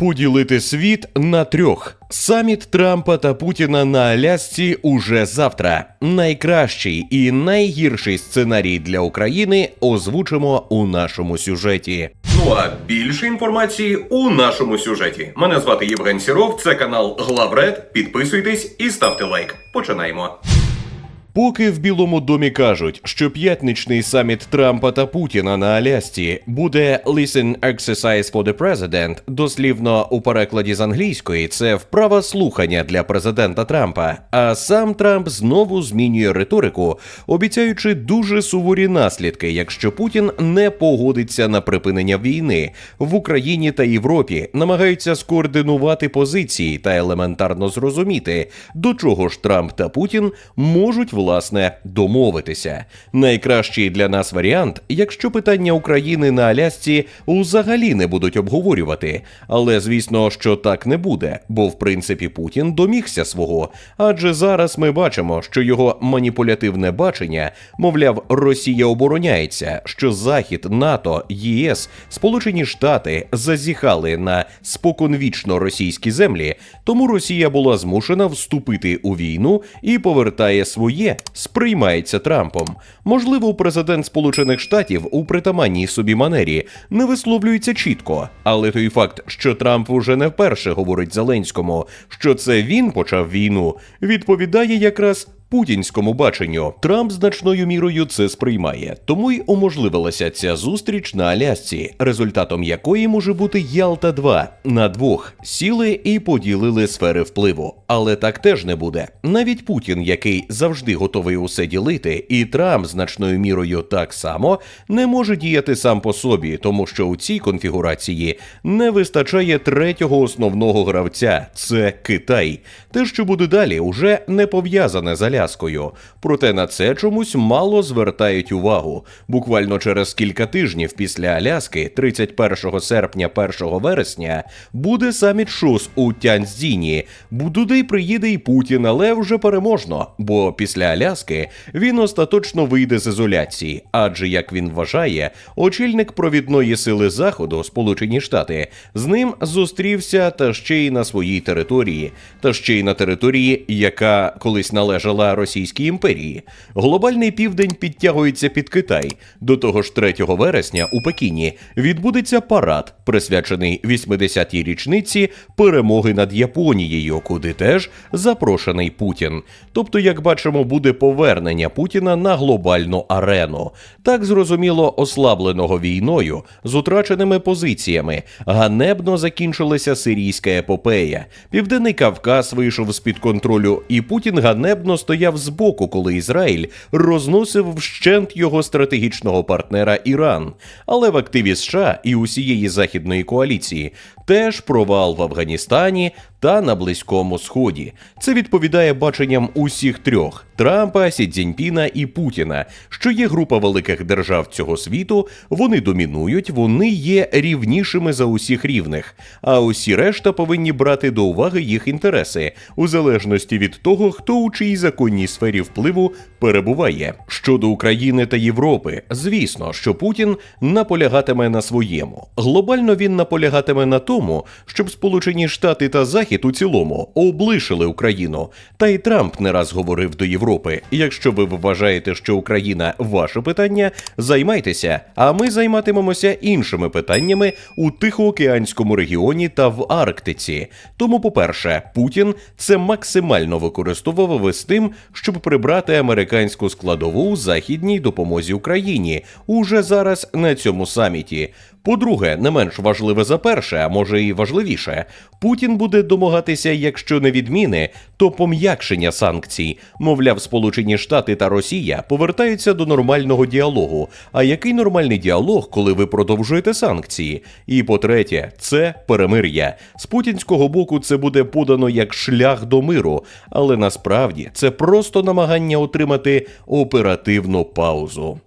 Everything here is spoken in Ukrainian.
Поділити світ на трьох. Саміт Трампа та Путіна на Алясці уже завтра. Найкращий і найгірший сценарій для України озвучимо у нашому сюжеті. Ну а більше інформації у нашому сюжеті. Мене звати Євген Сіров. Це канал Главред. Підписуйтесь і ставте лайк. Починаємо. Поки в Білому домі кажуть, що п'ятничний саміт Трампа та Путіна на Алясці буде «Listen exercise for the President», дослівно у перекладі з англійської, це вправа слухання для президента Трампа. А сам Трамп знову змінює риторику, обіцяючи дуже суворі наслідки, якщо Путін не погодиться на припинення війни в Україні та Європі, намагаються скоординувати позиції та елементарно зрозуміти, до чого ж Трамп та Путін можуть власне домовитися. Найкращий для нас варіант, якщо питання України на Алясці взагалі не будуть обговорювати. Але звісно, що так не буде, бо в принципі Путін домігся свого. Адже зараз ми бачимо, що його маніпулятивне бачення, мовляв, Росія обороняється, що Захід, НАТО, ЄС, Сполучені Штати зазіхали на споконвічно російські землі, тому Росія була змушена вступити у війну і повертає своє, сприймається Трампом. Можливо, президент Сполучених Штатів у притаманній собі манері не висловлюється чітко, але той факт, що Трамп уже не вперше говорить Зеленському, що це він почав війну, відповідає якраз путінському баченню. Трамп значною мірою це сприймає, тому й уможливилася ця зустріч на Алясці, результатом якої може бути Ялта 2 на двох сіли і поділили сфери впливу. Але так теж не буде. Навіть Путін, який завжди готовий усе ділити, і Трамп значною мірою так само не може діяти сам по собі, тому що у цій конфігурації не вистачає третього основного гравця це Китай. Те, що буде далі, уже не пов'язане з Аляскою. Проте на це чомусь мало звертають увагу. Буквально через кілька тижнів після Аляски, 31 серпня, 1 вересня, буде саміт ШОС у Тяньцзіні. Туди приїде і Путін, але вже переможно. Бо після Аляски він остаточно вийде з ізоляції. Адже як він вважає, очільник провідної сили Заходу, Сполучені Штати, з ним зустрівся та ще й на своїй території, та ще й на території, яка колись належала Російській імперії. Глобальний південь підтягується під Китай. До того ж, 3 вересня у Пекіні відбудеться парад, присвячений 80-й річниці перемоги над Японією, куди теж запрошений Путін. Тобто, як бачимо, буде повернення Путіна на глобальну арену, так зрозуміло ослабленого війною з утраченими позиціями. Ганебно закінчилася сирійська епопея. Південний Кавказ вийшов з під контролю, і Путін ганебно стояв збоку, коли Ізраїль розносив вщент його стратегічного партнера Іран. Але в активі США і усієї західної коаліції теж провал в Афганістані та на Близькому Сході. Це відповідає баченням усіх трьох Трампа, Сі Цзіньпіна і Путіна, що є група великих держав цього світу. Вони домінують, вони є рівнішими за усіх рівних. А усі решта повинні брати до уваги їх інтереси у залежності від того, хто у чиїй законній сфері впливу перебуває. Щодо України та Європи, звісно, що Путін наполягатиме на своєму. Глобально він наполягатиме на тому, щоб Сполучені Штати та Захід у цілому облишили Україну. Та й Трамп не раз говорив до Європи: якщо ви вважаєте, що Україна ваше питання, займайтеся, а ми займатимемося іншими питаннями у Тихоокеанському регіоні та в Арктиці. Тому, по-перше, Путін це максимально використовував із тим, щоб прибрати американську складову у західній допомозі Україні уже зараз на цьому саміті. По-друге, не менш важливе за перше, а може і важливіше, Путін буде домагатися, якщо не відміни, то пом'якшення санкцій. Мовляв, Сполучені Штати та Росія повертаються до нормального діалогу. А який нормальний діалог, коли ви продовжуєте санкції? І по-третє, це перемир'я. З путінського боку це буде подано як шлях до миру, але насправді це просто намагання отримати оперативну паузу.